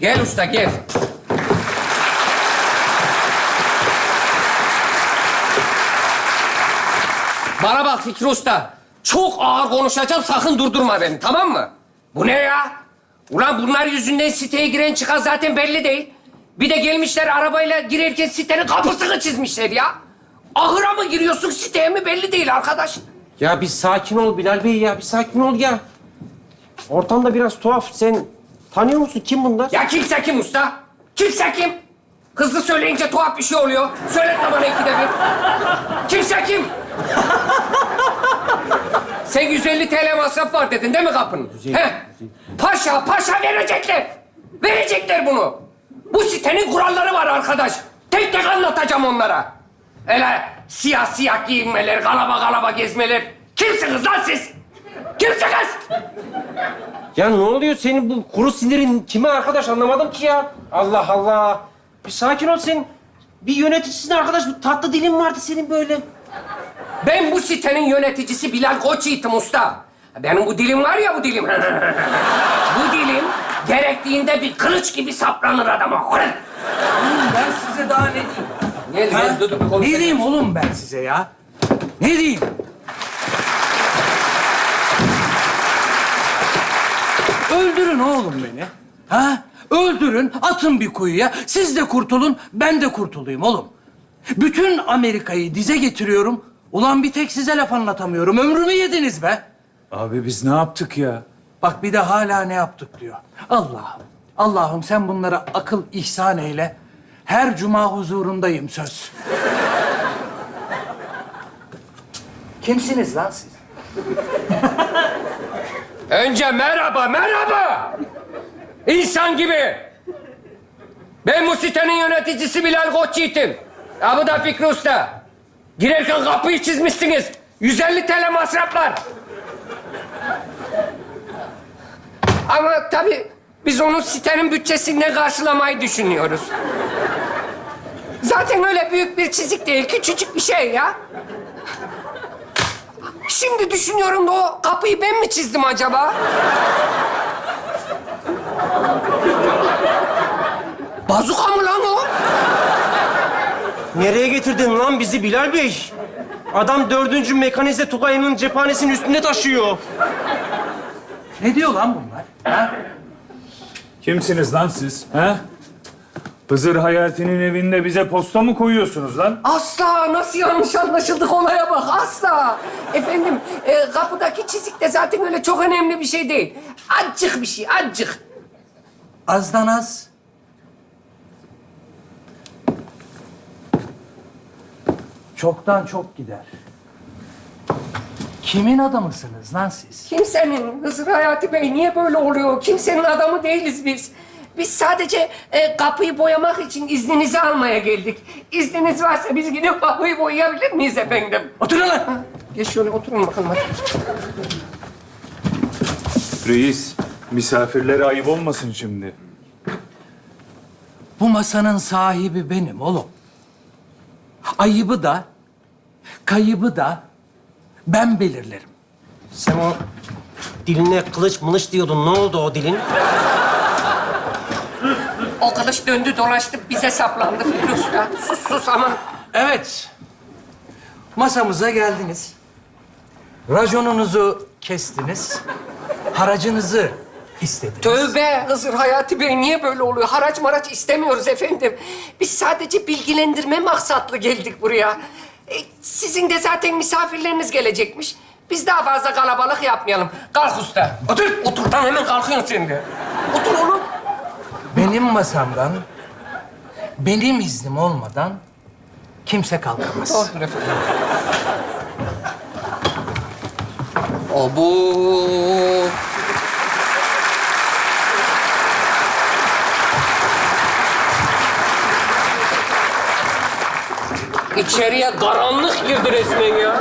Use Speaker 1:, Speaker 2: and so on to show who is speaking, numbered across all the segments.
Speaker 1: Gel usta gel. Bana bak Fikri Usta. Çok ağır konuşacağım sakın durdurma beni tamam mı? Bu ne ya? Ulan bunlar yüzünden siteye giren çıkan zaten belli değil. Bir de gelmişler arabayla girerken sitenin kapısını çizmişler ya. Ahıra mı giriyorsun siteye mi belli değil arkadaş.
Speaker 2: Ya bir sakin ol Bilal Bey ya. Bir sakin ol ya. Ortamda biraz tuhaf. Sen tanıyor musun? Kim bunlar?
Speaker 1: Ya kimse kim usta? Kimse kim? Hızlı söyleyince tuhaf bir şey oluyor. Söyletme bana ikide bir. Kimse kim? Sen 150 TL masraf var dedin değil mi kapının? Paşa, paşa verecekler. Verecekler bunu. Bu sitenin kuralları var arkadaş. Tek tek anlatacağım onlara. Öyle siyah siyah giyinmeler, galaba galaba gezmeler. Kimsiniz lan siz? Kimsiniz?
Speaker 2: Ya ne oluyor senin bu kuru sinirin kime arkadaş anlamadım ki ya. Allah Allah. Bir sakin ol sen. Bir yöneticisin arkadaş. Bu tatlı dilin vardı senin böyle.
Speaker 1: Ben bu sitenin yöneticisi Bilal Koçyiğit'im usta. Benim bu dilim var ya bu dilim. bu dilim gerektiğinde bir kılıç gibi saplanır adama.
Speaker 3: Ben size daha ne diyeyim?
Speaker 1: Gel
Speaker 3: Ha?
Speaker 1: gel dur dur. konuş.
Speaker 3: Ne diyeyim oğlum ben size ya? Ne diyeyim? Öldürün oğlum beni. Ha? Öldürün, atın bir kuyuya. Siz de kurtulun, ben de kurtulayım oğlum. Bütün Amerika'yı dize getiriyorum. Ulan bir tek size laf anlatamıyorum. Ömrümü yediniz be.
Speaker 4: Abi biz ne yaptık ya?
Speaker 3: Bak bir de hala ne yaptık diyor. Allah'ım, Allah'ım sen bunlara akıl ihsan eyle. Her cuma huzurundayım söz. Kimsiniz lan siz?
Speaker 1: Önce merhaba merhaba. İnsan gibi. Ben bu sitenin yöneticisi Bilal Koçyiğit'im. Ya bu da Fikri Usta. Girerken kapıyı çizmişsiniz. 150 TL masraflar. Ama tabii biz onun sitenin bütçesinden karşılamayı düşünüyoruz. Zaten öyle büyük bir çizik değil, küçücük bir şey ya. Şimdi düşünüyorum da o kapıyı ben mi çizdim acaba? Bazuka mı lan o?
Speaker 2: Nereye getirdin lan bizi Bilal Bey? Adam dördüncü mekanize Tugay'ın cephanesinin üstünde taşıyor.
Speaker 3: Ne diyor lan bunlar? Ha?
Speaker 4: Kimsiniz lan siz? He? Hızır Hayati'nin evinde bize posta mı koyuyorsunuz lan?
Speaker 1: Asla nasıl yanlış anlaşıldık olaya bak asla. Efendim e, kapıdaki çizik de zaten öyle çok önemli bir şey değil. Azıcık bir şey azıcık.
Speaker 3: Azdan az. Çoktan çok gider. Kimin adamısınız lan siz?
Speaker 1: Kimsenin Hızır Hayati Bey niye böyle oluyor? Kimsenin adamı değiliz biz. Biz sadece e, kapıyı boyamak için izninizi almaya geldik. İzniniz varsa biz gidip kapıyı boyayabilir miyiz efendim?
Speaker 3: Oturun lan!
Speaker 1: Geç şöyle oturun bakalım. hadi.
Speaker 4: Reis, misafirlere ayıp olmasın şimdi.
Speaker 3: Bu masanın sahibi benim oğlum. Ayıbı da, kaybı da ben belirlerim.
Speaker 2: Sen o diline kılıç mılıç diyordun. Ne oldu o dilin?
Speaker 1: O kılıç döndü dolaştı bize saplandı Fikri Usta. Sus sus aman.
Speaker 3: Evet. Masamıza geldiniz. Raconunuzu kestiniz. Haracınızı istediniz.
Speaker 1: Tövbe Hızır Hayati Bey niye böyle oluyor? Haraç maraç istemiyoruz efendim. Biz sadece bilgilendirme maksatlı geldik buraya. E, sizin de zaten misafirleriniz gelecekmiş. Biz daha fazla kalabalık yapmayalım. Kalk usta. Otur. Otur lan hemen kalkıyorsun sen de. Otur oğlum.
Speaker 3: Benim masamdan, benim iznim olmadan kimse kalkamaz.
Speaker 1: Otur efendim. Obu. İçeriye karanlık girdi resmen ya.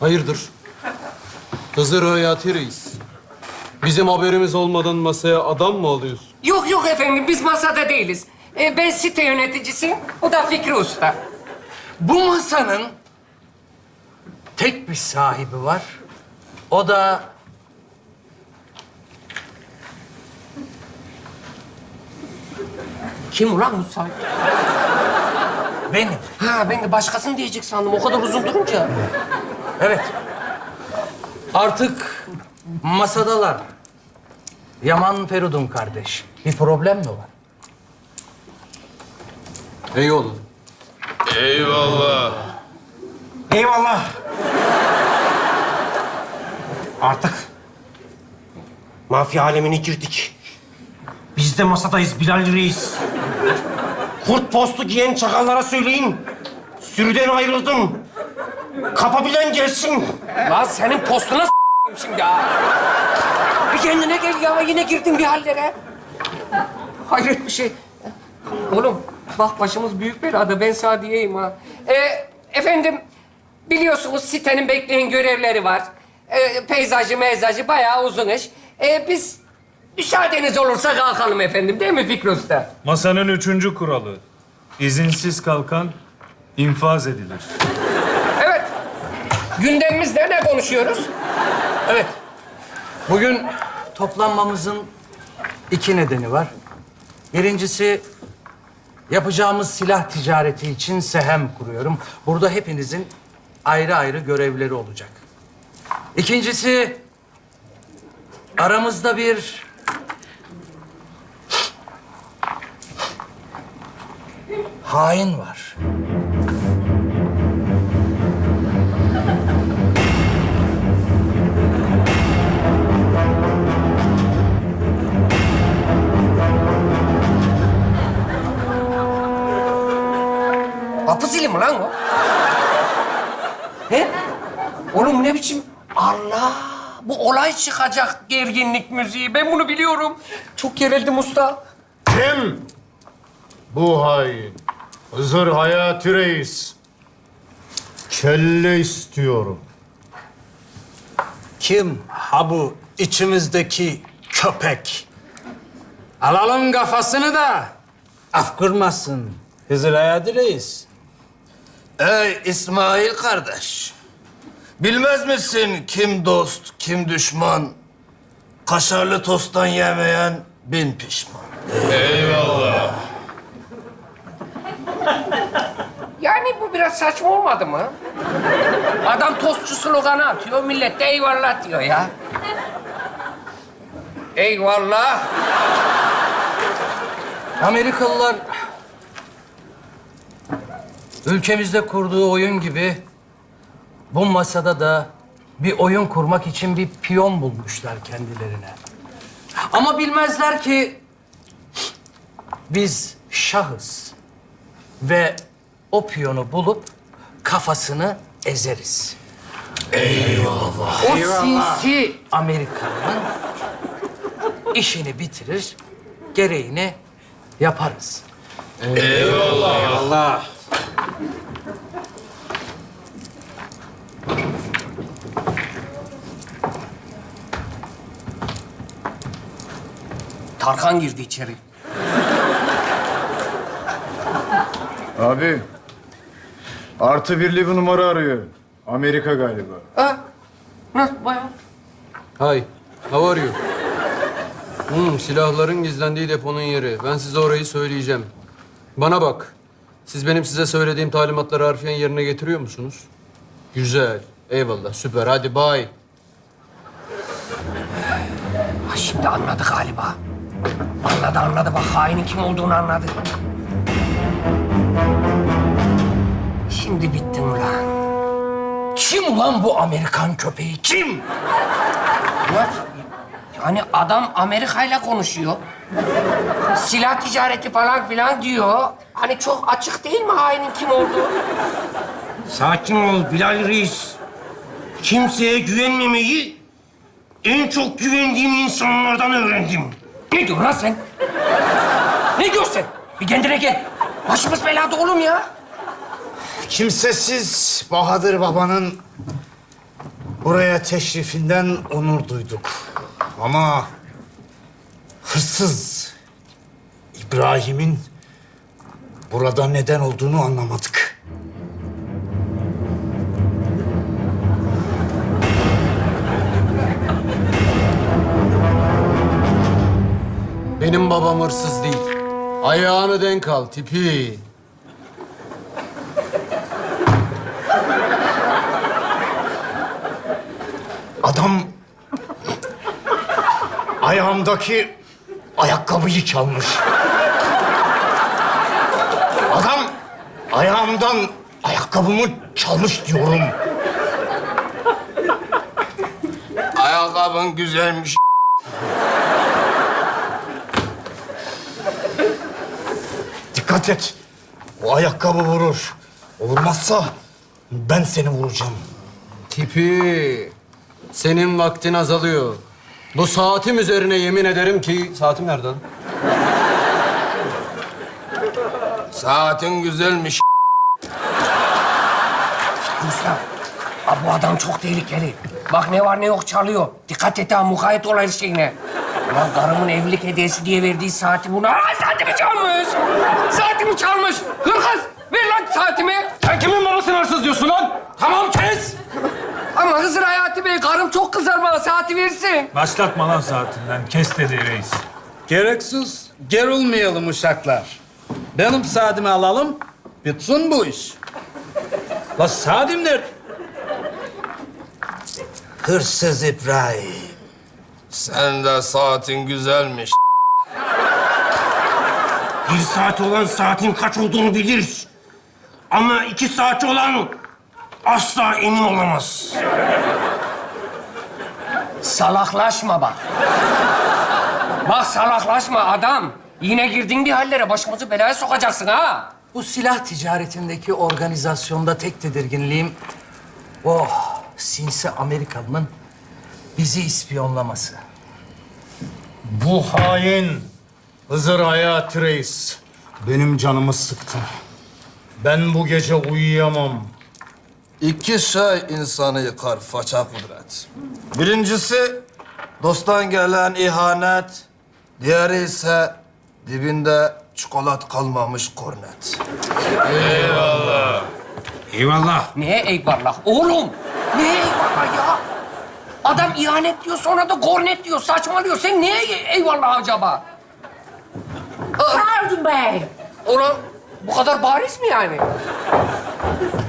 Speaker 5: Hayırdır? Hızır Hayati Reis. Bizim haberimiz olmadan masaya adam mı alıyorsun?
Speaker 1: Yok yok efendim biz masada değiliz. Ee, ben site yöneticisiyim. O da Fikri Usta.
Speaker 3: Bu masanın tek bir sahibi var. O da
Speaker 1: Kim ulan bu sahibi?
Speaker 3: benim.
Speaker 1: Ha ben de başkasını diyecek sandım. O kadar uzun durunca.
Speaker 3: Evet. Artık masadalar. Yaman Feridun kardeş. Bir problem mi var?
Speaker 5: Eyvallah.
Speaker 2: Eyvallah. Artık mafya alemine girdik. Biz de masadayız Bilal Reis. Kurt postu giyen çakallara söyleyin. Sürüden ayrıldım. Kapabilen gelsin.
Speaker 1: Lan senin postuna s**eyim şimdi ha. Bir kendine gel ya. Yine girdin bir hallere. Hayret bir şey. Oğlum bak başımız büyük belada. Ben sana diyeyim ha. Ee, efendim biliyorsunuz sitenin bekleyen görevleri var. Ee, peyzajı meyzajı bayağı uzun iş. Ee, biz müsaadeniz olursa kalkalım efendim. Değil mi Fikri Usta?
Speaker 4: Masanın üçüncü kuralı. İzinsiz kalkan infaz edilir.
Speaker 1: Gündemimizde ne konuşuyoruz?
Speaker 3: Evet. Bugün toplanmamızın iki nedeni var. Birincisi yapacağımız silah ticareti için sehem kuruyorum. Burada hepinizin ayrı ayrı görevleri olacak. İkincisi aramızda bir hain var.
Speaker 1: Mi lan o? He? Oğlum ne biçim? Allah! Bu olay çıkacak gerginlik müziği. Ben bunu biliyorum. Çok gerildim usta.
Speaker 6: Kim? Bu hain. Hızır Hayati Reis. Kelle istiyorum.
Speaker 3: Kim ha bu içimizdeki köpek? Alalım kafasını da af kırmasın. Hızır Hayati Reis.
Speaker 7: Ey İsmail kardeş. Bilmez misin kim dost, kim düşman? Kaşarlı tosttan yemeyen bin pişman.
Speaker 1: Yani bu biraz saçma olmadı mı? Adam tostçu sloganı atıyor, millet de eyvallah diyor ya. Eyvallah.
Speaker 3: Amerikalılar ülkemizde kurduğu oyun gibi bu masada da bir oyun kurmak için bir piyon bulmuşlar kendilerine. Ama bilmezler ki biz şahıs ve o piyonu bulup kafasını ezeriz. Eyvallah. O sinsi Amerikanın işini bitirir, gereğini yaparız.
Speaker 2: Allah.
Speaker 1: Tarkan girdi içeri.
Speaker 6: Abi. Artı birli bir numara arıyor. Amerika galiba.
Speaker 1: Ha? Nasıl bayağı?
Speaker 5: Hay. How are you? Hmm, silahların gizlendiği deponun yeri. Ben size orayı söyleyeceğim. Bana bak. Siz benim size söylediğim talimatları harfiyen yerine getiriyor musunuz? Güzel. Eyvallah. Süper. Hadi bye.
Speaker 1: Ha, şimdi anladı galiba. Anladı anladı bak hainin kim olduğunu anladı. Şimdi bittin ulan.
Speaker 3: Kim ulan bu Amerikan köpeği? Kim?
Speaker 1: Nasıl? Hani adam Amerika ile konuşuyor. Silah ticareti falan filan diyor. Hani çok açık değil mi hainin kim olduğu?
Speaker 2: Sakin ol Bilal Reis. Kimseye güvenmemeyi en çok güvendiğim insanlardan öğrendim.
Speaker 1: Ne diyorsun lan sen? Ne diyorsun sen? Bir kendine gel. Başımız belada oğlum ya.
Speaker 6: Kimsesiz Bahadır Baba'nın buraya teşrifinden onur duyduk. Ama hırsız İbrahim'in burada neden olduğunu anlamadık.
Speaker 5: Benim babam hırsız değil. Ayağını denk al tipi.
Speaker 6: Adam ayağımdaki ayakkabıyı çalmış. Adam ayağımdan ayakkabımı çalmış diyorum.
Speaker 7: Ayakkabın güzelmiş.
Speaker 6: Dikkat et. O ayakkabı vurur. Olmazsa ben seni vuracağım.
Speaker 5: Tipi. Senin vaktin azalıyor. Bu saatim üzerine yemin ederim ki... Saatim nerede? lan?
Speaker 7: Saatin güzelmiş.
Speaker 1: Musa, abi bu adam çok tehlikeli. Bak ne var ne yok çalıyor. Dikkat et ha, mukayyet ol her şeyine. Lan karımın evlilik hediyesi diye verdiği saati buna... Aa, saatimi çalmış! Saatimi çalmış! Hırkız! Ver lan saatimi!
Speaker 4: Sen kimin babasını hırsız diyorsun lan?
Speaker 1: Tamam kes! Ama Hızır Hayati Bey, karım çok kızar bana, saati versin.
Speaker 4: Başlatma lan saatinden. Kes dedi reis.
Speaker 3: Gereksiz gerulmayalım uşaklar. Benim saadimi alalım, bitsin bu iş. La saadim nerede?
Speaker 7: Hırsız İbrahim. Sen de saatin güzelmiş.
Speaker 2: Bir saat olan saatin kaç olduğunu bilir. Ama iki saat olan asla emin olamaz.
Speaker 1: Salaklaşma bak. Bak salaklaşma adam. Yine girdin bir hallere, başımızı belaya sokacaksın ha.
Speaker 3: Bu silah ticaretindeki organizasyonda tek tedirginliğim... ...oh, sinsi Amerikalı'nın bizi ispiyonlaması.
Speaker 6: Bu hain Hızır Hayati Reis benim canımı sıktı. Ben bu gece uyuyamam.
Speaker 7: İki şey insanı yıkar faça kudret. Birincisi dosttan gelen ihanet. Diğeri ise dibinde çikolat kalmamış kornet.
Speaker 2: Eyvallah.
Speaker 1: Neye eyvallah oğlum? Neye eyvallah ya? Adam ihanet diyor sonra da kornet diyor, saçmalıyor. Sen neye eyvallah acaba?
Speaker 8: Pardon Bey.
Speaker 1: Ulan bu kadar bariz mi yani?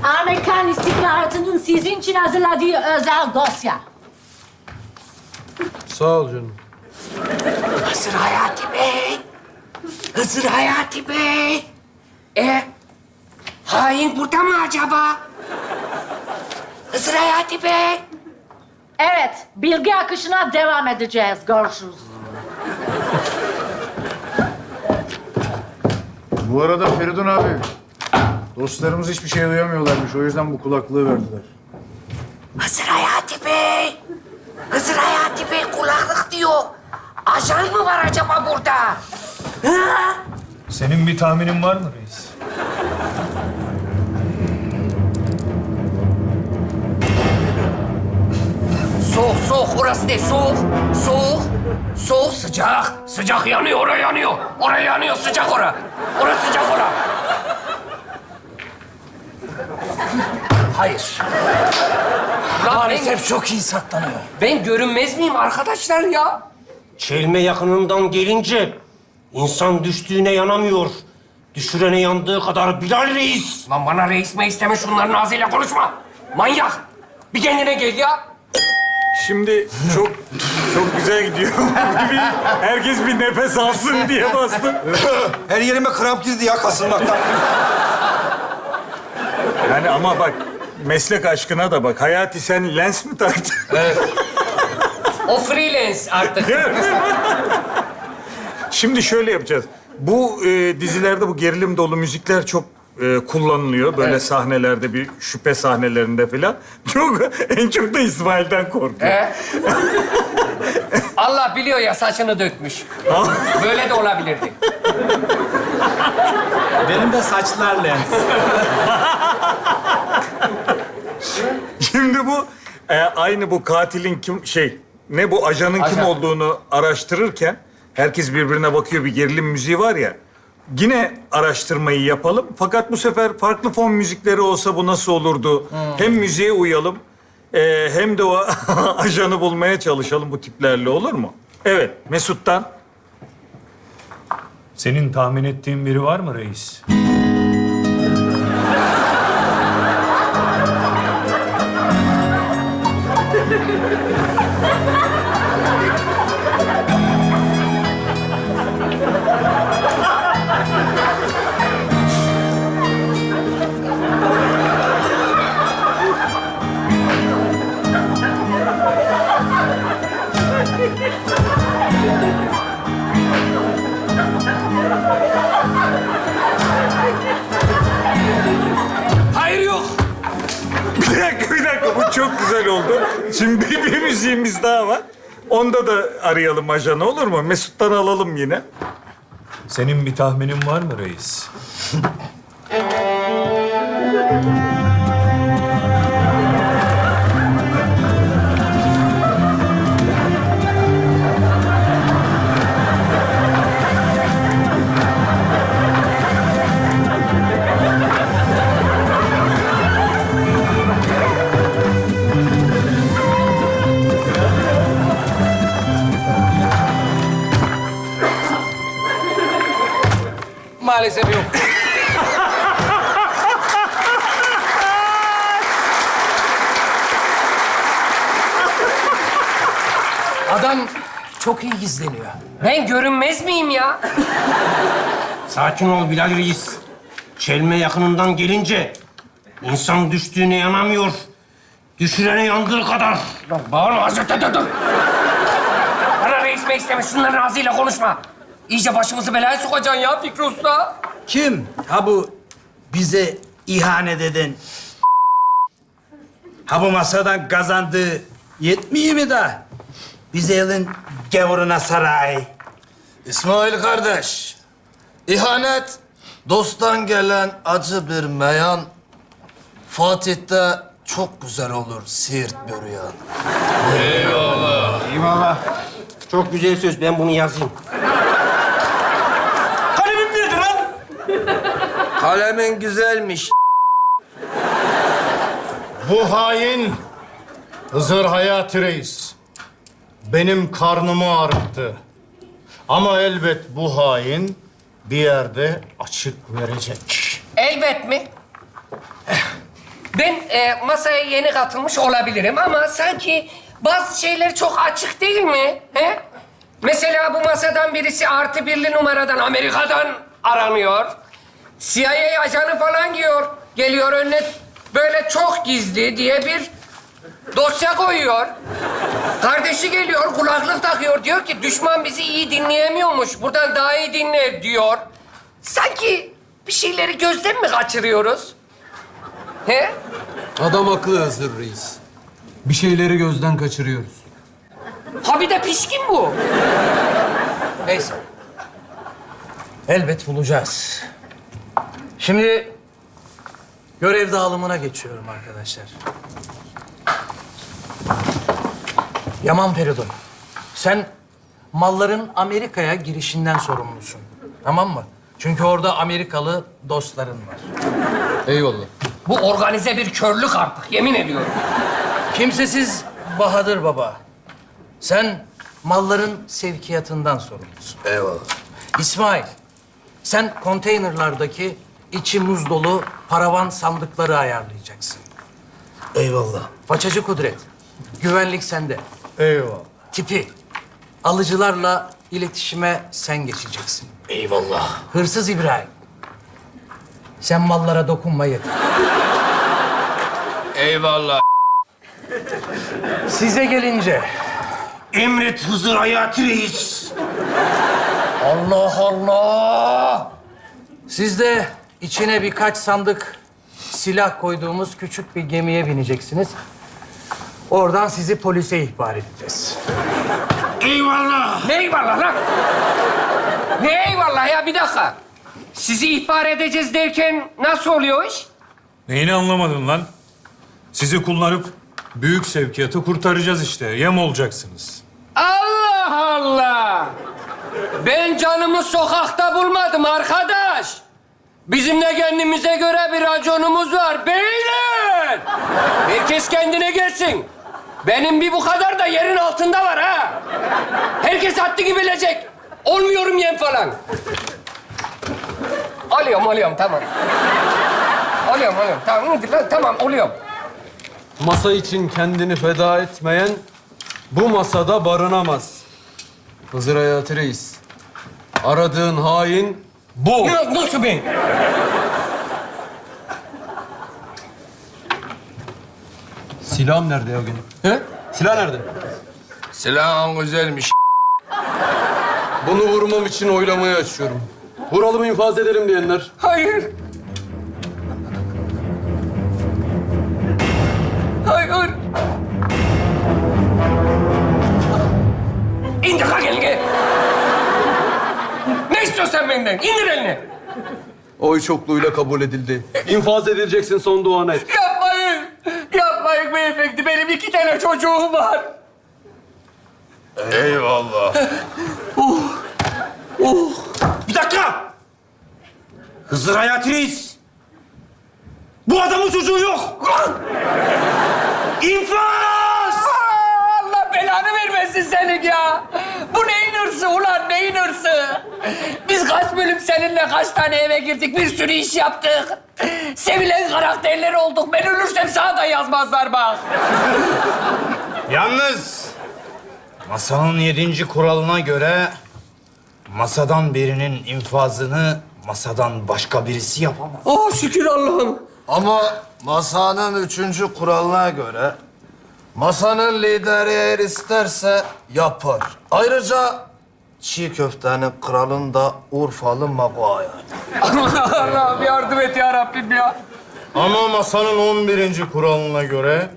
Speaker 8: Amerikan istihbaratının sizin için hazırladığı özel dosya.
Speaker 5: Sağ ol canım.
Speaker 1: Hızır Hayati Bey. Hızır Hayati Bey. E hain burada mı acaba? Hızır Hayati Bey.
Speaker 8: Evet, bilgi akışına devam edeceğiz. Görüşürüz.
Speaker 6: Bu arada Feridun abi, dostlarımız hiçbir şey duyamıyorlarmış. O yüzden bu kulaklığı verdiler.
Speaker 1: Hızır Hayati Bey. Hızır Hayati Bey kulaklık diyor. Ajan mı var acaba burada? Ha?
Speaker 4: Senin bir tahminin var mı reis?
Speaker 1: Soğuk, soğuk. Orası değil, soğuk. Soğuk. Soğuk, sıcak. Sıcak yanıyor, oraya yanıyor. Oraya yanıyor, sıcak ora. Orası sıcak ora. Hayır. Lan ben,
Speaker 3: Maalesef çok iyi saklanıyor.
Speaker 1: ben görünmez miyim arkadaşlar ya?
Speaker 2: Çelme yakınından gelince insan düştüğüne yanamıyor. Düşürene yandığı kadar Bilal Reis.
Speaker 1: Lan bana reis mi isteme şunların ağzıyla konuşma. Manyak. Bir kendine gel ya.
Speaker 4: Şimdi çok çok güzel gidiyor. Bir- Herkes bir nefes alsın diye bastım.
Speaker 9: Her yerime kramp girdi ya kasılmaktan.
Speaker 4: Yani ama bak meslek aşkına da bak. Hayati sen lens mi taktın?
Speaker 1: O freelance artık.
Speaker 4: Şimdi şöyle yapacağız. Bu e, dizilerde bu gerilim dolu müzikler çok e, kullanılıyor. Böyle
Speaker 1: Evet.
Speaker 4: sahnelerde bir şüphe sahnelerinde falan. Çok en çok da İsmail'den korkuyor.
Speaker 1: He? Allah biliyor ya saçını dökmüş. Böyle de olabilirdi.
Speaker 9: Benim de saçlar lens.
Speaker 4: Şimdi bu e, aynı bu katilin kim şey ne bu ajanın kim
Speaker 1: Ajan.
Speaker 4: olduğunu araştırırken herkes birbirine bakıyor bir gerilim müziği var ya. Yine araştırmayı yapalım. Fakat bu sefer farklı fon müzikleri olsa bu nasıl olurdu? Hem müziğe uyalım e, hem de o ajanı bulmaya çalışalım bu tiplerle olur mu? Evet Mesut'tan.
Speaker 10: Senin tahmin ettiğin biri var mı reis?
Speaker 4: Arayalım ajanı olur mu? Mesut'tan alalım yine.
Speaker 10: Senin bir tahminin var mı reis?
Speaker 2: Sakin ol Bilal Reis. Çelme yakınından gelince insan düştüğüne yanamıyor. Düşürene yandığı kadar.
Speaker 1: Lan bağırma Hazreti dur dur. Bana reis mi isteme şunların ağzıyla konuşma. İyice başımızı belaya sokacaksın ya Fikri Usta.
Speaker 9: Kim? Ha bu bize ihanet eden Ha bu masadan kazandığı yetmiyor mi da? Bize elin gavuruna saray.
Speaker 7: İsmail kardeş, ihanet dosttan gelen acı bir meyan. Fatih'te çok güzel olur Siirt büryan.
Speaker 2: Eyvallah. Çok güzel söz. Ben bunu yazayım.
Speaker 9: Kalemim nerede lan?
Speaker 7: Kalemin güzelmiş.
Speaker 6: Bu hain Hızır Hayati Reis benim karnımı ağrıttı. Ama elbet bu hain bir yerde açık verecek.
Speaker 1: Elbet mi? Ben e, masaya yeni katılmış olabilirim ama sanki bazı şeyler çok açık değil mi? He? Mesela bu masadan birisi artı birli numaradan Amerika'dan aranıyor. CIA ajanı falan giyiyor. Geliyor önüne böyle çok gizli diye bir dosya koyuyor. Kardeşi geliyor, kulaklık takıyor. Diyor ki düşman bizi iyi dinleyemiyormuş. Buradan daha iyi dinler diyor. Sanki bir şeyleri gözden mi kaçırıyoruz? He?
Speaker 5: Adam haklı Hızır Reis. Bir şeyleri gözden kaçırıyoruz.
Speaker 1: Ha bir de pişkin bu.
Speaker 3: Neyse. Elbet bulacağız. Şimdi görev dağılımına geçiyorum arkadaşlar. Yaman Feridun, sen malların Amerika'ya girişinden sorumlusun. Tamam mı? Çünkü orada Amerikalı dostların var.
Speaker 5: Eyvallah.
Speaker 1: Bu organize bir körlük artık, yemin ediyorum.
Speaker 3: Kimsesiz Bahadır Baba. Sen malların sevkiyatından sorumlusun.
Speaker 7: Eyvallah.
Speaker 3: İsmail, sen konteynerlardaki içi muz dolu paravan sandıkları ayarlayacaksın.
Speaker 7: Eyvallah.
Speaker 3: Façacı Kudret, güvenlik sende.
Speaker 6: Eyvallah.
Speaker 3: Tipi, alıcılarla iletişime sen geçeceksin.
Speaker 7: Eyvallah.
Speaker 3: Hırsız İbrahim, sen mallara dokunma yeter.
Speaker 7: Eyvallah.
Speaker 3: Size gelince,
Speaker 2: Emret Hızır Hayati Reis.
Speaker 3: Allah Allah! Siz de içine birkaç sandık silah koyduğumuz küçük bir gemiye bineceksiniz. Oradan sizi polise ihbar edeceğiz.
Speaker 2: Eyvallah.
Speaker 1: Ne eyvallah lan? Ne eyvallah ya bir dakika. Sizi ihbar edeceğiz derken nasıl oluyor iş?
Speaker 10: Neyini anlamadın lan? Sizi kullanıp büyük sevkiyatı kurtaracağız işte. Yem olacaksınız.
Speaker 1: Allah Allah! Ben canımı sokakta bulmadım arkadaş. Bizim de kendimize göre bir raconumuz var beyler. Herkes kendine gelsin. Benim bir bu kadar da yerin altında var ha. Herkes haddini bilecek. Olmuyorum yem falan. Alıyorum, alıyorum tamam. Alıyorum, alıyorum. Tamam, tamam, oluyorum.
Speaker 5: Masa için kendini feda etmeyen bu masada barınamaz. Hızır Hayati Reis. Aradığın hain bu.
Speaker 1: Nasıl ben?
Speaker 5: Silahım nerede ya benim?
Speaker 1: He?
Speaker 5: Silah nerede?
Speaker 7: Silahın güzelmiş.
Speaker 5: Bunu vurmam için oylamayı açıyorum. Vuralım infaz edelim diyenler.
Speaker 1: Hayır. Hayır. İndir lan elini. Ne istiyorsun sen benden? İndir elini.
Speaker 5: Oy çokluğuyla kabul edildi. İnfaz edileceksin son duan et.
Speaker 1: Benim iki tane çocuğum var.
Speaker 7: Eyvallah.
Speaker 2: Bir dakika. Hızır Hayati Reis. Bu adamın çocuğu yok. İnfaz!
Speaker 1: Aa, Allah belanı vermesin senin ya. Bu neyin hırsı ulan neyin hırsı? Kaç bölüm seninle kaç tane eve girdik, bir sürü iş yaptık. Sevilen karakterler olduk. Ben ölürsem sana da yazmazlar bak.
Speaker 9: Yalnız masanın yedinci kuralına göre masadan birinin infazını masadan başka birisi yapamaz.
Speaker 1: Oh şükür Allah'ım.
Speaker 7: Ama masanın üçüncü kuralına göre masanın lideri eğer isterse yapar. Ayrıca çiğ köftenin kralın da Urfalı Maguire.
Speaker 1: Aman Allah'ım yardım et ya Rabbim ya.
Speaker 9: Ama masanın 11. kuralına göre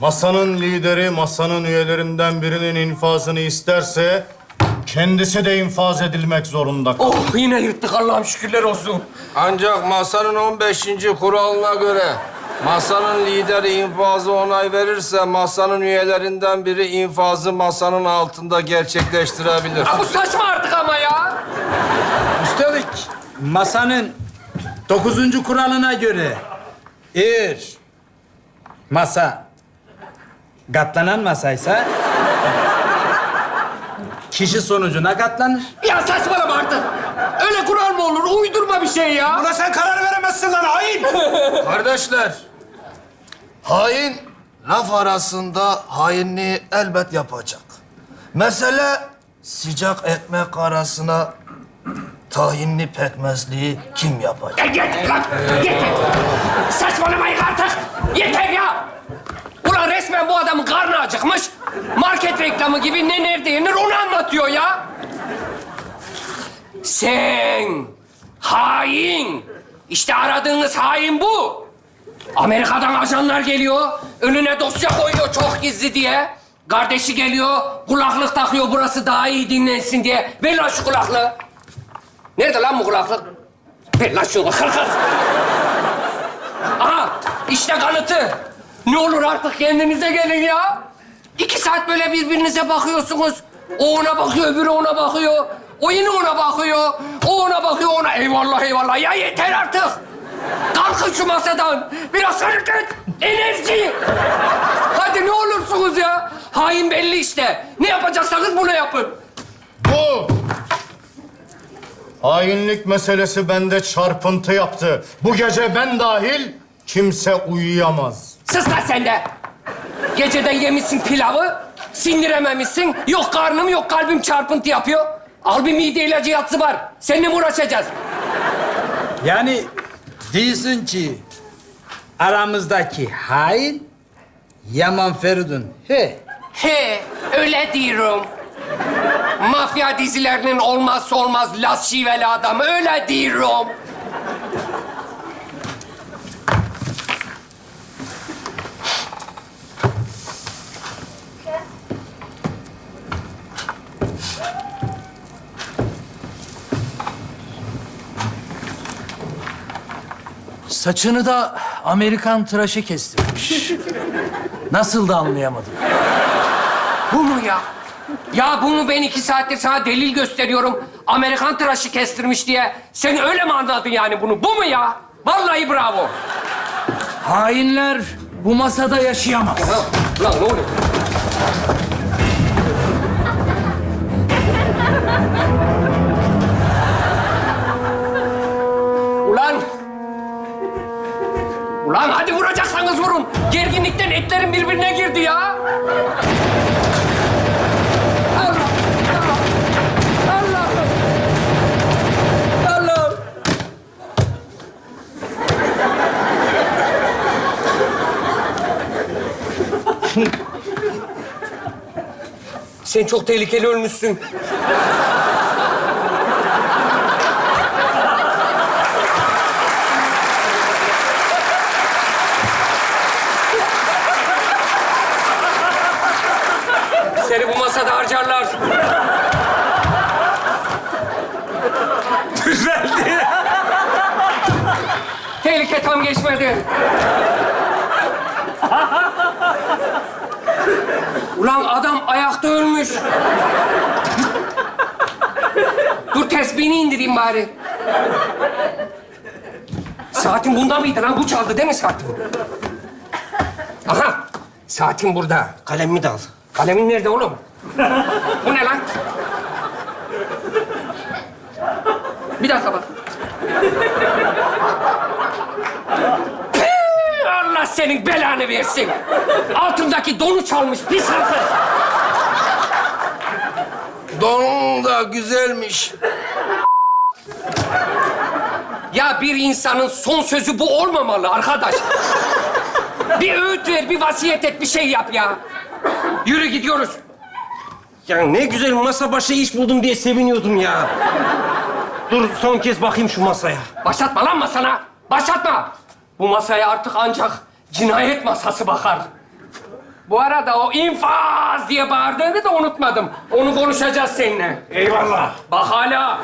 Speaker 9: masanın lideri masanın üyelerinden birinin infazını isterse kendisi de infaz edilmek zorunda kalır.
Speaker 1: Oh yine yırttık Allah'ım şükürler olsun.
Speaker 7: Ancak masanın 15. kuralına göre masanın lideri infazı onay verirse masanın üyelerinden biri infazı masanın altında gerçekleştirebilir.
Speaker 1: Ya bu saçma artık ama ya.
Speaker 9: Üstelik masanın dokuzuncu kuralına göre eğer masa katlanan masaysa kişi sonucuna katlanır.
Speaker 1: Ya saçmalama artık. Öyle kural mı olur? Uydurma bir şey ya.
Speaker 2: Buna sen karar veremezsin lan hain.
Speaker 7: Kardeşler, hain laf arasında hainliği elbet yapacak. Mesele sıcak ekmek arasına tahinli pekmezliği kim yapacak?
Speaker 1: Ya yeter lan! Yeter! Saçmalamayın artık! Yeter ya! Ulan resmen bu adamın karnı acıkmış. Market reklamı gibi ne nerede yenir onu anlatıyor ya. Sen hain. İşte aradığınız hain bu. Amerika'dan ajanlar geliyor. Önüne dosya koyuyor çok gizli diye. Kardeşi geliyor, kulaklık takıyor burası daha iyi dinlensin diye. Ver lan şu kulaklığı. Nerede lan bu kulaklık? Ver lan şunu, kır kız. Aha, işte kanıtı. Ne olur artık kendinize gelin ya. İki saat böyle birbirinize bakıyorsunuz. O ona bakıyor, öbürü ona bakıyor. O yine ona bakıyor. O ona bakıyor, ona. Eyvallah eyvallah. Ya yeter artık. Kalkın şu masadan. Biraz hareket, enerji. Hadi ne olursunuz ya. Hain belli işte. Ne yapacaksanız bunu yapın.
Speaker 9: Bu hainlik meselesi bende çarpıntı yaptı. Bu gece ben dahil kimse uyuyamaz.
Speaker 1: Sus lan sen de. Geceden yemişsin pilavı, sindirememişsin. Yok karnım yok kalbim çarpıntı yapıyor. Al bir mide ilacı yatsı var. Seninle mi uğraşacağız?
Speaker 9: Yani diyorsun ki aramızdaki hain Yaman Feridun. He,
Speaker 1: He, öyle diyorum. Mafya dizilerinin olmazsa olmaz las şiveli adamı öyle diyorum.
Speaker 3: Saçını da Amerikan tıraşı kestirmiş. Nasıl da anlayamadım.
Speaker 1: Bu mu ya? Ya bu mu ben iki saattir sana delil gösteriyorum. Amerikan tıraşı kestirmiş diye. Sen öyle mi anladın yani bunu? Bu mu ya? Vallahi bravo.
Speaker 3: Hainler bu masada yaşayamaz.
Speaker 1: Ha, Lan ne oluyor? Vuracaksanız vurun. Gerginlikten etlerim birbirine girdi ya. Sen çok tehlikeli ölmüşsün. Seni harcarlar.
Speaker 4: Düzeldi.
Speaker 1: Tehlike tam geçmedi. Ulan adam ayakta ölmüş. Dur tesbihini indireyim bari. Saatin bunda mıydı lan? Bu çaldı değil mi saatin? Aha! Saatin burada.
Speaker 2: Kalemimi de al.
Speaker 1: Kalemin nerede oğlum? Bu ne lan? Bir dakika bak. Püh! Allah senin belanı versin. Altındaki donu çalmış pis hırkız.
Speaker 7: Donun da güzelmiş.
Speaker 1: Ya bir insanın son sözü bu olmamalı arkadaş. bir öğüt ver, bir vasiyet et, bir şey yap ya. Yürü gidiyoruz.
Speaker 2: Ya ne güzel masa başı iş buldum diye seviniyordum ya. Dur son kez bakayım şu masaya.
Speaker 1: Başlatma lan masana. Başlatma. Bu masaya artık ancak cinayet masası bakar. Bu arada o infaz diye bağırdığını da unutmadım. Onu konuşacağız seninle.
Speaker 2: Eyvallah.
Speaker 1: Bak hala